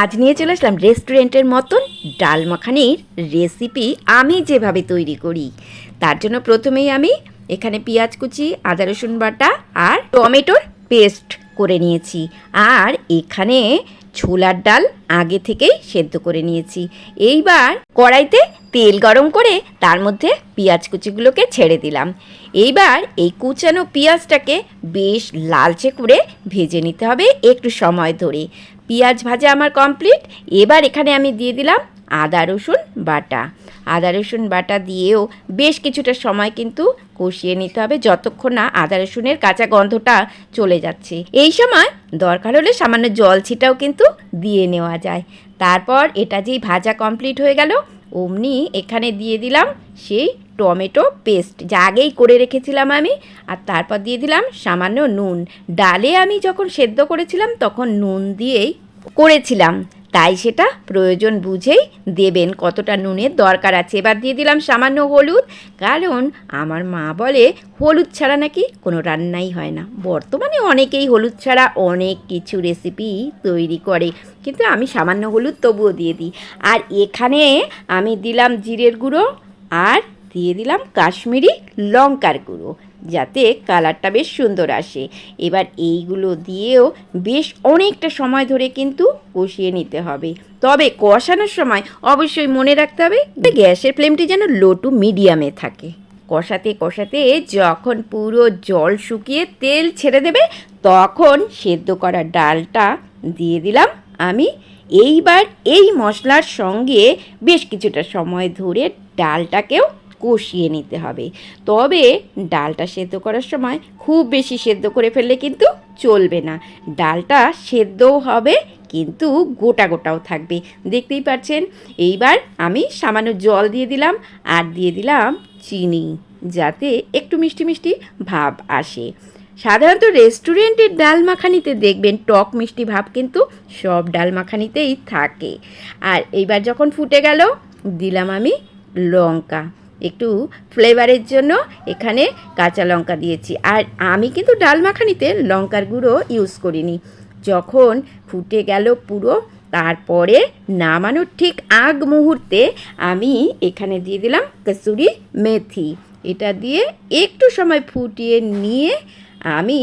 আজ নিয়ে চলে আসলাম রেস্টুরেন্টের মতন ডাল মাখানির রেসিপি আমি যেভাবে তৈরি করি। তার জন্য প্রথমেই আমি এখানে পেঁয়াজ কুচি, আদা রসুন বাটা আর টমেটোর পেস্ট করে নিয়েছি। আর এখানে ছোলার ডাল আগে থেকেই সেদ্ধ করে নিয়েছি। এইবার কড়াইতে তেল গরম করে তার মধ্যে পেঁয়াজ কুচিগুলোকে ছেড়ে দিলাম। এইবার এই কুচানো পেঁয়াজটাকে বেশ লালচে করে ভেজে নিতে হবে একটু সময় ধরে। পেঁয়াজ ভাজা আমার কমপ্লিট। এবার এখানে আমি দিয়ে দিলাম আদা, রসুন বাটা। আদা, রসুন বাটা দিয়েও বেশ কিছুটা সময় কিন্তু কষিয়ে নিতে হবে যতক্ষণ না আদা, রসুনের কাঁচা গন্ধটা চলে যাচ্ছে। এই সময় দরকার হলে সামান্য জল ছিটাও কিন্তু দিয়ে নেওয়া যায়। তারপর এটা যেই ভাজা কমপ্লিট হয়ে গেল, অমনি এখানে দিয়ে দিলাম সেই টমেটো পেস্ট যা আগেই করে রেখেছিলাম আমি। আর তারপর দিয়ে দিলাম সামান্য নুন। ডালে আমি যখন সেদ্ধ করেছিলাম তখন নুন দিয়েই করেছিলাম। তাই সেটা প্রয়োজন বুঝেই দেবেন কতটা নুনের দরকার আছে। এবার দিয়ে দিলাম সামান্য হলুদ, কারণ আমার মা বলে হলুদ ছাড়া নাকি কোনো রান্নাই হয় না। বর্তমানে অনেকেই হলুদ ছাড়া অনেক কিছু রেসিপি তৈরি করে, কিন্তু আমি সামান্য হলুদ তবুও দিয়ে দিই। আর এখানে আমি দিলাম জিরের গুঁড়ো আর দিয়ে দিলাম কাশ্মীরি লঙ্কার গুঁড়ো, যাতে কালারটা বেশ সুন্দর আসে। এবার এইগুলো দিয়েও বেশ অনেকটা সময় ধরে কিন্তু কষিয়ে নিতে হবে। তবে কষানোর সময় অবশ্যই মনে রাখতে হবে যে গ্যাসের ফ্লেমটি যেন লো টু মিডিয়ামে থাকে। কষাতে কষাতে যখন পুরো জল শুকিয়ে তেল ছেড়ে দেবে, তখন সেদ্ধ করা ডালটা দিয়ে দিলাম আমি। এইবার এই মশলার সঙ্গে বেশ কিছুটা সময় ধরে ডালটাকেও কষিয়ে নিতে হবে। তবে ডালটা সেদ্ধ করার সময় খুব বেশি সেদ্ধ করে ফেললে কিন্তু চলবে না। ডালটা সেদ্ধও হবে কিন্তু গোটা গোটাও থাকবে। দেখতেই পাচ্ছেন এইবার আমি সামান্য জল দিয়ে দিলাম আর দিয়ে দিলাম চিনি, যাতে একটু মিষ্টি মিষ্টি ভাব আসে। সাধারণত রেস্টুরেন্টের ডাল মাখানিতে দেখবেন টক মিষ্টি ভাব কিন্তু সব ডাল মাখানিতেই থাকে। আর এইবার যখন ফুটে গেল, দিলাম আমি লঙ্কা। একটু ফ্লেভারের জন্য এখানে কাঁচা লঙ্কা দিয়েছি। আর আমি কিন্তু ডাল মাখানিতে লঙ্কার গুঁড়ো ইউজ করিনি। যখন ফুটে গেল পুরো, তারপরে নামানোর ঠিক আগ মুহূর্তে আমি এখানে দিয়ে দিলাম কসুরি মেথি। এটা দিয়ে একটু সময় ফুটিয়ে নিয়ে আমি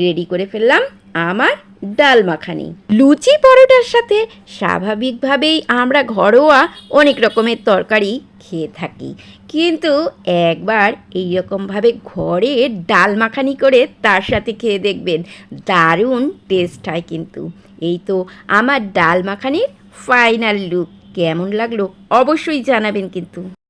রেডি করে ফেললাম আমার ডাল মাখানি। লুচি পরোটার সাথে স্বাভাবিকভাবেই আমরা ঘরোয়া অনেক রকমের তরকারি খেয়ে থাকি। কিন্তু একবার এই রকমভাবে ঘরে ডাল মাখানি করে তার সাথে খেয়ে দেখবেন, দারুণ টেস্ট হয় কিন্তু। এই তো আমার ডাল মাখানির ফাইনাল লুক কেমন লাগল অবশ্যই জানাবেন কিন্তু।